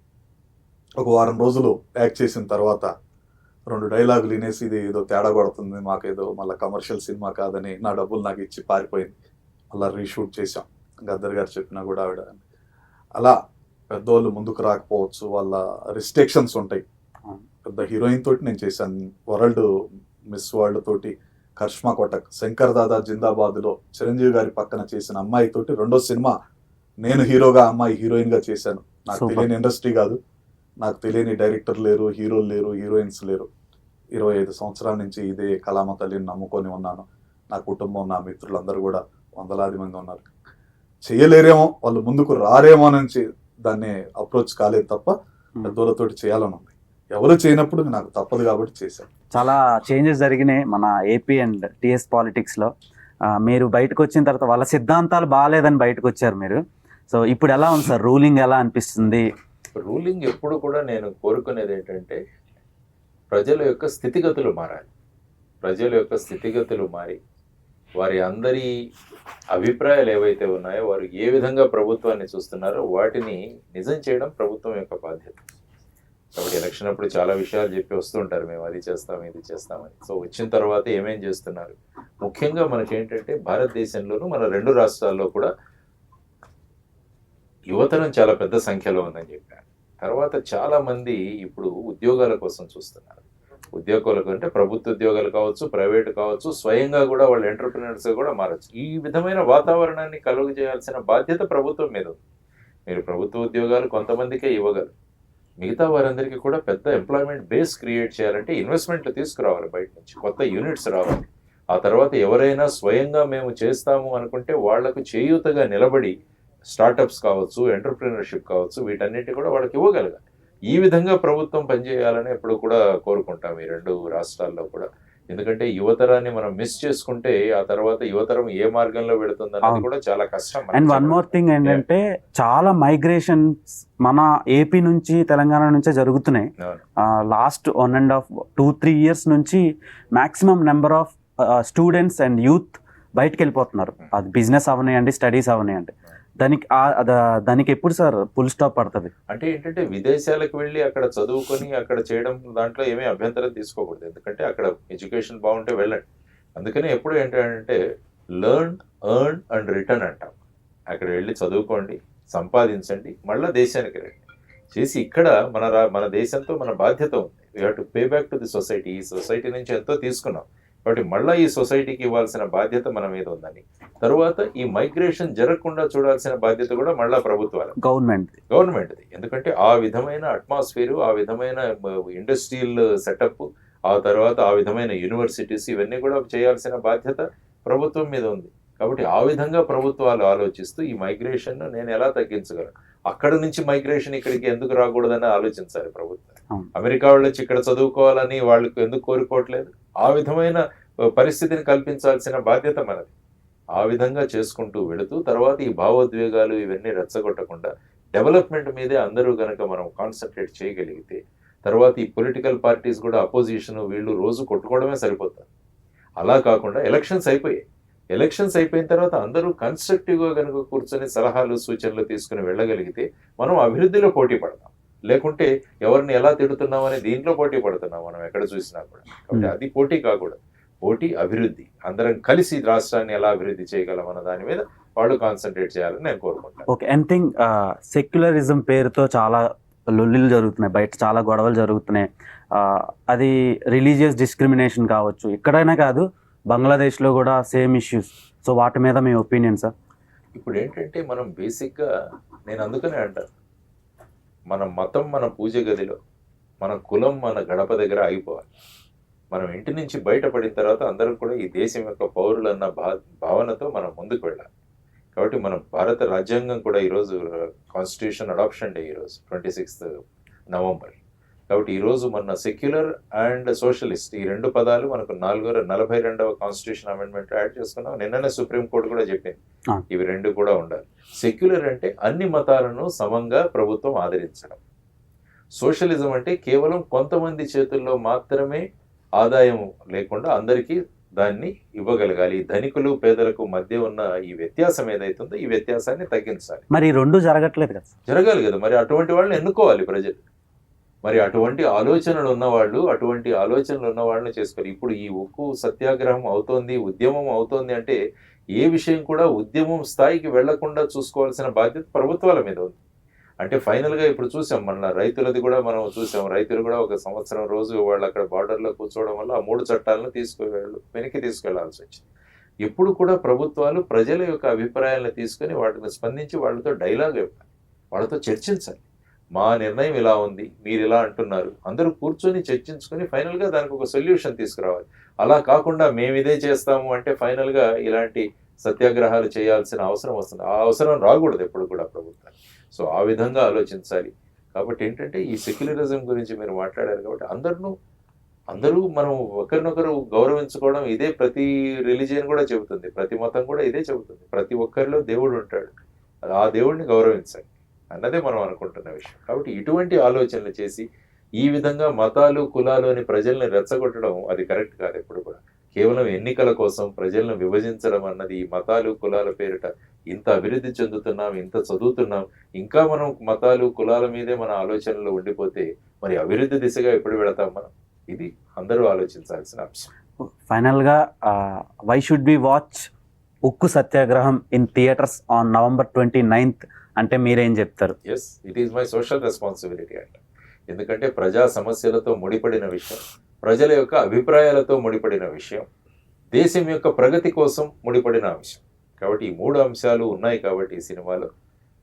[SPEAKER 2] ఒక వారం రోజులు యాక్ట్ చేసిన తర్వాత రెండు డైలాగులు వినేసి ఇది ఏదో తేడా కొడుతుంది మాకేదో మళ్ళీ కమర్షియల్ సినిమా కాదని నా డబ్బులు నాకు ఇచ్చి పారిపోయింది. మళ్ళీ రీషూట్ చేశాం. గద్దర్ గారు చెప్పినా కూడా ఆవిడ అలా పెద్దోళ్ళు ముందుకు రాకపోవచ్చు వాళ్ళ రిస్ట్రిక్షన్స్ ఉంటాయి. పెద్ద హీరోయిన్ తోటి నేను చేశాను. వరల్డ్ మిస్ వరల్డ్ తోటి కర్ష్మా కొటక్ శంకర్ దాదా జిందాబాద్లో చిరంజీవి గారి పక్కన చేసిన అమ్మాయి తోటి రెండో సినిమా నేను హీరోగా అమ్మాయి హీరోయిన్గా చేశాను. నాకు. తెలియని ఇండస్ట్రీ కాదు. నాకు తెలియని డైరెక్టర్ లేరు హీరోలు లేరు హీరోయిన్స్ లేరు. ఇరవై ఐదు సంవత్సరాల నుంచి ఇదే కళామ తల్లిని నమ్ముకొని ఉన్నాను. నా కుటుంబం నా మిత్రులందరూ కూడా వందలాది మంది ఉన్నారు. చేయలేరేమో వాళ్ళు ముందుకు రారేమో నుంచి దాన్ని అప్రోచ్ కాలేదు తప్ప పెద్దోళ్ళతోటి చేయాలని ఉంది. ఎవరు చేయనప్పుడు నాకు తప్పదు కాబట్టి చేశాను.
[SPEAKER 1] చాలా చేంజెస్ జరిగినాయి మన ఏపీ అండ్ టిఎస్ పాలిటిక్స్లో మీరు బయటకు వచ్చిన తర్వాత వాళ్ళ సిద్ధాంతాలు బాగాలేదని బయటకు వచ్చారు మీరు. సో ఇప్పుడు ఎలా ఉంది సార్? రూలింగ్ ఎలా అనిపిస్తుంది?
[SPEAKER 3] రూలింగ్ ఎప్పుడు కూడా నేను కోరుకునేది ఏంటంటే ప్రజల యొక్క స్థితిగతులు మారాలి. ప్రజల యొక్క స్థితిగతులు మారి వారి అందరి అభిప్రాయాలు ఏవైతే ఉన్నాయో వారు ఏ విధంగా ప్రభుత్వాన్ని చూస్తున్నారో వాటిని నిజం చేయడం ప్రభుత్వం యొక్క బాధ్యత. కాబట్టి ఎలక్షన్ అప్పుడు చాలా విషయాలు చెప్పి వస్తుంటారు మేము అది చేస్తాం ఇది చేస్తామని సో వచ్చిన తర్వాత ఏమేం చేస్తున్నారు? ముఖ్యంగా మనకి ఏంటంటే భారతదేశంలోనూ మన రెండు రాష్ట్రాల్లో కూడా యువతరం చాలా పెద్ద సంఖ్యలో ఉందని చెప్పాను తర్వాత చాలా మంది ఇప్పుడు ఉద్యోగాల కోసం చూస్తున్నారు. ఉద్యోగాలకు అంటే ప్రభుత్వ ఉద్యోగాలు కావచ్చు ప్రైవేట్ కావచ్చు స్వయంగా కూడా వాళ్ళు ఎంటర్ప్రినర్స్ కూడా మారచ్చు. ఈ విధమైన వాతావరణాన్ని కలుగు చేయాల్సిన బాధ్యత ప్రభుత్వం మీద ఉంది. మీరు ప్రభుత్వ ఉద్యోగాలు కొంతమందికే ఇవ్వగలరు. మిగతా వారందరికీ కూడా పెద్ద ఎంప్లాయ్మెంట్ బేస్ క్రియేట్ చేయాలంటే ఇన్వెస్ట్మెంట్లు తీసుకురావాలి బయట నుంచి కొత్త యూనిట్స్ రావాలి. ఆ తర్వాత ఎవరైనా స్వయంగా మేము చేస్తాము అనుకుంటే వాళ్ళకు చేయూతగా నిలబడి స్టార్టప్స్ కావచ్చు ఎంటర్ప్రినర్షిప్ కావచ్చు వీటన్నిటి కూడా వాళ్ళకి ఇవ్వగలగాలి. ఈ విధంగా ప్రభుత్వం పనిచేయాలని ఎప్పుడు కూడా కోరుకుంటాం ఈ రెండు రాష్ట్రాల్లో కూడా. ఎందుకంటే యువతరాన్ని మనం మిస్ చేసుకుంటే ఆ తర్వాత యువతరం ఏ మార్గంలో అన్నది
[SPEAKER 1] అవును.
[SPEAKER 3] కూడా చాలా కష్టం
[SPEAKER 1] అండ్ వన్. మోర్ థింగ్ ఏంటంటే చాలా మైగ్రేషన్స్ మన ఏపీ నుంచి తెలంగాణ నుంచే జరుగుతున్నాయి. Last one and half two three years నుంచి maximum number of students and youth బయటకు వెళ్ళిపోతున్నారు అది బిజినెస్ అవనాయండి స్టడీస్ అవనాయండి దానికి దానికి ఎప్పుడు సార్ ఫుల్ స్టాప్ పడుతుంది?
[SPEAKER 3] అంటే ఏంటంటే విదేశాలకు వెళ్ళి అక్కడ చదువుకొని అక్కడ చేయడం దాంట్లో ఏమీ అభ్యంతరం తీసుకోకూడదు. ఎందుకంటే అక్కడ ఎడ్యుకేషన్ బాగుంటే వెళ్ళండి. అందుకని ఎప్పుడు ఏంటంటే లెర్న్ ఎర్న్ అండ్ రిటర్న్ అంటాం. అక్కడ వెళ్ళి చదువుకోండి సంపాదించండి మళ్ళీ దేశానికి రండి. చేసి ఇక్కడ మన రా మన దేశంతో మన బాధ్యత ఉంది. We have to pay back to the society ఈ సొసైటీ నుంచి ఎంతో తీసుకున్నాం. కాబట్టి మళ్ళీ ఈ సొసైటీకి ఇవ్వాల్సిన బాధ్యత మన మీద ఉందని తరువాత ఈ మైగ్రేషన్ జరగకుండా చూడాల్సిన బాధ్యత కూడా మళ్ళా ప్రభుత్వాలు
[SPEAKER 1] గవర్నమెంట్
[SPEAKER 3] గవర్నమెంట్ది. ఎందుకంటే ఆ విధమైన అట్మాస్ఫియర్ ఆ విధమైన ఇండస్ట్రియల్ సెటప్ ఆ తర్వాత ఆ విధమైన యూనివర్సిటీస్ ఇవన్నీ కూడా చేయాల్సిన బాధ్యత ప్రభుత్వం మీద ఉంది. కాబట్టి ఆ విధంగా ప్రభుత్వాలు ఆలోచిస్తూ ఈ మైగ్రేషన్ నేను ఎలా తగ్గించగలను? అక్కడ నుంచి మైగ్రేషన్ ఇక్కడికి ఎందుకు రాకూడదని ఆలోచించాలి ప్రభుత్వం. అమెరికా వాళ్ళు వచ్చి ఇక్కడ చదువుకోవాలని వాళ్ళకు ఎందుకు కోరుకోవట్లేదు? ఆ విధమైన పరిస్థితిని కల్పించాల్సిన బాధ్యత మనది. ఆ విధంగా చేసుకుంటూ వెళుతూ తర్వాత ఈ భావోద్వేగాలు ఇవన్నీ రెచ్చగొట్టకుండా డెవలప్మెంట్ మీదే అందరూ గనక మనం కాన్సన్ట్రేట్ చేయగలిగితే తర్వాత ఈ పొలిటికల్ పార్టీస్ కూడా అపోజిషన్ వీళ్ళు రోజు కొట్టుకోవడమే సరిపోతుంది. అలా కాకుండా ఎలక్షన్స్ అయిపోయాయి. ఎలక్షన్స్ అయిపోయిన తర్వాత అందరూ కన్స్ట్రక్టివ్గా కనుక కూర్చొని సలహాలు సూచనలు తీసుకుని వెళ్ళగలిగితే మనం అభివృద్ధిలో పోటీ పడతాం. లేకుంటే ఎవరిని ఎలా తిడుతున్నామని దీంట్లో పోటీ పడుతున్నాం మనం ఎక్కడ చూసినా కూడా. కాబట్టి
[SPEAKER 1] Hmm.
[SPEAKER 3] అది పోటీ కాకూడదు. పోటీ అభివృద్ధి. అందరం కలిసి రాష్ట్రాన్ని ఎలా అభివృద్ధి చేయగలం అన్న దాని మీద వాళ్ళు కాన్సన్ట్రేట్ చేయాలని నేను కోరుకుంటాను.
[SPEAKER 1] ఓకే అండ్ థింగ్ సెక్యులరిజం పేరుతో చాలా లొల్లిలు జరుగుతున్నాయి. బయట చాలా గొడవలు జరుగుతున్నాయి. ఆ, అది రిలీజియస్ డిస్క్రిమినేషన్ కావచ్చు. ఎక్కడైనా కాదు బంగ్లాదేశ్లో కూడా సేమ్ ఇష్యూస్ సో వాటి మీద మీ ఒపీనియన్ సార్
[SPEAKER 3] ఇప్పుడు ఏంటంటే మనం బేసిక్గా నేను అందుకనే అంటాను. మన మతం మన పూజ గదిలో మన కులం మన గడప దగ్గర ఆగిపోవాలి. మనం ఇంటి నుంచి బయటపడిన తర్వాత అందరం కూడా ఈ దేశం యొక్క పౌరులు అన్న భా భావనతో మనం ముందుకు వెళ్ళాలి. కాబట్టి మన భారత రాజ్యాంగం కూడా ఈరోజు కాన్స్టిట్యూషన్ అడాప్షన్ డే ఈరోజు ట్వంటీ సిక్స్త్ నవంబర్. కాబట్టి ఈరోజు మన సెక్యులర్ అండ్ సోషలిస్ట్ ఈ రెండు పదాలు మనకు నాలుగో నలభై రెండవ కాన్స్టిట్యూషన్ అమెండ్మెంట్ యాడ్ చేసుకున్నాం. నిన్ననే సుప్రీంకోర్టు కూడా చెప్పింది. ఇవి రెండు కూడా ఉండాలి. సెక్యులర్ అంటే అన్ని మతాలను సమంగా ప్రభుత్వం ఆదరించడం. సోషలిజం అంటే కేవలం కొంతమంది చేతుల్లో మాత్రమే ఆదాయం లేకుండా అందరికీ దాన్ని ఇవ్వగలగాలి. ధనికులు పేదలకు మధ్య ఉన్న ఈ వ్యత్యాసం ఏదైతుందో ఈ వ్యత్యాసాన్ని తగ్గించాలి.
[SPEAKER 1] మరి రెండు జరగట్లేదు కదా.
[SPEAKER 3] జరగాలి కదా. మరి అటువంటి వాళ్ళని ఎన్నుకోవాలి ప్రజలు? మరి అటువంటి ఆలోచనలు ఉన్నవాళ్ళు అటువంటి ఆలోచనలు ఉన్న వాళ్ళని చేసుకోవాలి ఇప్పుడు ఈ ఉక్కు సత్యాగ్రహం అవుతోంది ఉద్యమం అవుతోంది అంటే ఏ విషయం కూడా ఉద్యమం స్థాయికి వెళ్ళకుండా చూసుకోవాల్సిన బాధ్యత ప్రభుత్వాల మీద ఉంది. అంటే ఫైనల్గా ఇప్పుడు చూసాం మన రైతులది కూడా మనం చూసాం రైతులు కూడా ఒక సంవత్సరం రోజు వాళ్ళు అక్కడ బార్డర్లో లో కూర్చోవడం వల్ల ఆ మూడు చట్టాలను తీసుకువెళ్ళు వెనక్కి తీసుకెళ్ళాల్సి వచ్చింది. ఎప్పుడు కూడా ప్రభుత్వాలు ప్రజల యొక్క అభిప్రాయాలను తీసుకొని వాటిని స్పందించి వాళ్ళతో డైలాగ్ ఇవ్వాలి వాళ్ళతో చర్చించాలి. మా నిర్ణయం ఇలా ఉంది మీరు ఇలా అంటున్నారు. అందరూ కూర్చొని చర్చించుకొని ఫైనల్గా దానికి ఒక సొల్యూషన్ తీసుకురావాలి. అలా కాకుండా మేము ఇదే చేస్తాము అంటే ఫైనల్గా ఇలాంటి సత్యాగ్రహాలు చేయాల్సిన అవసరం వస్తుంది. ఆ అవసరం రాకూడదు ఎప్పుడు కూడా ప్రభుత్వం సో ఆ విధంగా ఆలోచించాలి. కాబట్టి ఏంటంటే ఈ సెక్యులరిజం గురించి మీరు మాట్లాడారు కాబట్టి అందరినూ అందరూ మనం ఒకరినొకరు గౌరవించుకోవడం ఇదే ప్రతి రిలీజియన్ కూడా చెబుతుంది. ప్రతి మతం కూడా ఇదే చెబుతుంది. ప్రతి ఒక్కరిలో దేవుడు ఉంటాడు. ఆ దేవుడిని గౌరవించాలి అన్నదే మనం అనుకుంటున్న విషయం. కాబట్టి ఇటువంటి ఆలోచనలు చేసి ఈ విధంగా మతాలు కులాలు అని ప్రజల్ని రెచ్చగొట్టడం అది కరెక్ట్ కాదు ఎప్పుడు కూడా. కేవలం ఎన్నికల కోసం ప్రజలను విభజించడం అన్నది ఈ మతాలు కులాల పేరిట ఇంత అభివృద్ధి చెందుతున్నాం ఇంత చదువుతున్నాం ఇంకా మనం మతాలు కులాల మీదే మన ఆలోచనలు ఉండిపోతే మరి అభివృద్ధి దిశగా ఎప్పుడు వెళతాం మనం? ఇది అందరూ ఆలోచించాల్సిన అంశం.
[SPEAKER 1] ఫైనల్గా why should be watch Ukku Satyagraham in theatres on November twenty ninth అంటే మీరేం చెప్తారు?
[SPEAKER 3] Yes it is my social responsibility అంట. ఎందుకంటే ప్రజా సమస్యలతో ముడిపడిన విషయం ప్రజల యొక్క అభిప్రాయాలతో ముడిపడిన విషయం దేశం యొక్క ప్రగతి కోసం ముడిపడిన అంశం. కాబట్టి ఈ మూడు అంశాలు ఉన్నాయి కాబట్టి ఈ సినిమాలో.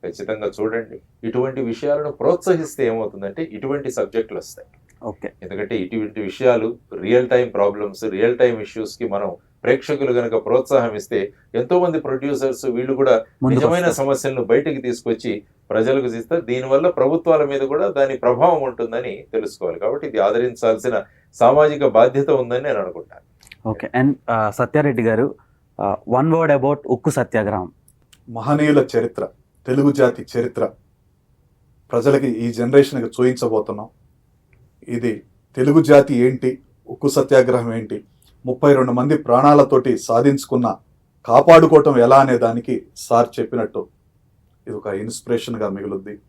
[SPEAKER 3] ఖచ్చితంగా చూడండి. ఇటువంటి విషయాలను ప్రోత్సహిస్తే ఏమవుతుందంటే ఇటువంటి సబ్జెక్టులు వస్తాయి.
[SPEAKER 1] ఓకే.
[SPEAKER 3] ఎందుకంటే ఇటువంటి విషయాలు real time problems real time ఇష్యూస్కి మనం ప్రేక్షకులు గనక ప్రోత్సాహం ఇస్తే ఎంతో మంది ప్రొడ్యూసర్స్ వీళ్ళు కూడా నిజమైన. సమస్యలను బయటికి తీసుకొచ్చి ప్రజలకు ఇస్తారు దీనివల్ల ప్రభుత్వాల మీద కూడా దాని ప్రభావం ఉంటుందని తెలుసుకోవాలి. కాబట్టి ఇది ఆదరించాల్సిన సామాజిక బాధ్యత ఉందని నేను అనుకుంటాను.
[SPEAKER 1] ఓకే. అండ్ సత్యారెడ్డి గారు వన్ వర్డ్ అబౌట్ ఉక్కు సత్యాగ్రహం.
[SPEAKER 2] మహనీయుల చరిత్ర తెలుగు జాతి చరిత్ర. ప్రజలకి ఈ జనరేషన్కి చూయించబోతున్నాం. ఇది తెలుగు జాతి ఏంటి ఉక్కు సత్యాగ్రహం ఏంటి ముప్పై రెండు మంది ప్రాణాలతోటి సాధించుకున్న కాపాడుకోవటం ఎలా అనే దానికి సార్ చెప్పినట్టు ఇది ఒక ఇన్స్పిరేషన్గా మిగులుద్ది.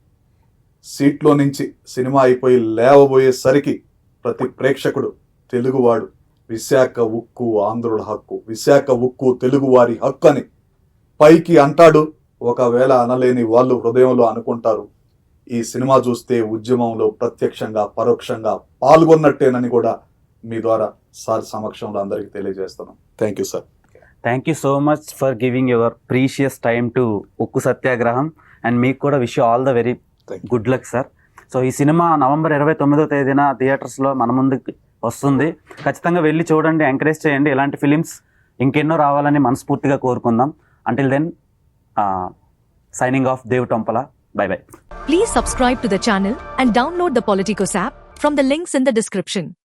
[SPEAKER 2] సీట్లో నుంచి సినిమా అయిపోయి లేవబోయేసరికి ప్రతి ప్రేక్షకుడు తెలుగువాడు. విశాఖ ఉక్కు ఆంధ్రుల హక్కు. విశాఖ ఉక్కు తెలుగువారి హక్కు అని పైకి అంటాడు. ఒకవేళ అనలేని వాళ్ళు హృదయంలో అనుకుంటారు. ఈ సినిమా చూస్తే ఉద్యమంలో ప్రత్యక్షంగా పరోక్షంగా పాల్గొన్నట్టేనని కూడా మీ ద్వారా సార్ సమక్షంలో అందరికీ తెలియజేస్తున్నాం. Thank you sir
[SPEAKER 1] thank you so much for giving your precious time to Ukku Satyagraham and మీకు కూడా wish all the very. Good luck sir so ఈ సినిమా నవంబర్ ఇరవై తొమ్మిదో తేదీన థియేటర్స్లో మన ముందుకు వస్తుంది. ఖచ్చితంగా వెళ్ళి చూడండి ఎంకరేజ్ చేయండి. ఇలాంటి ఫిలిమ్స్ ఇంకెన్నో రావాలని మనస్ఫూర్తిగా కోరుకుందాం. Until then signing off Dev Tompala bye bye
[SPEAKER 4] Please subscribe to the channel and download the Politicos app from the links in the description.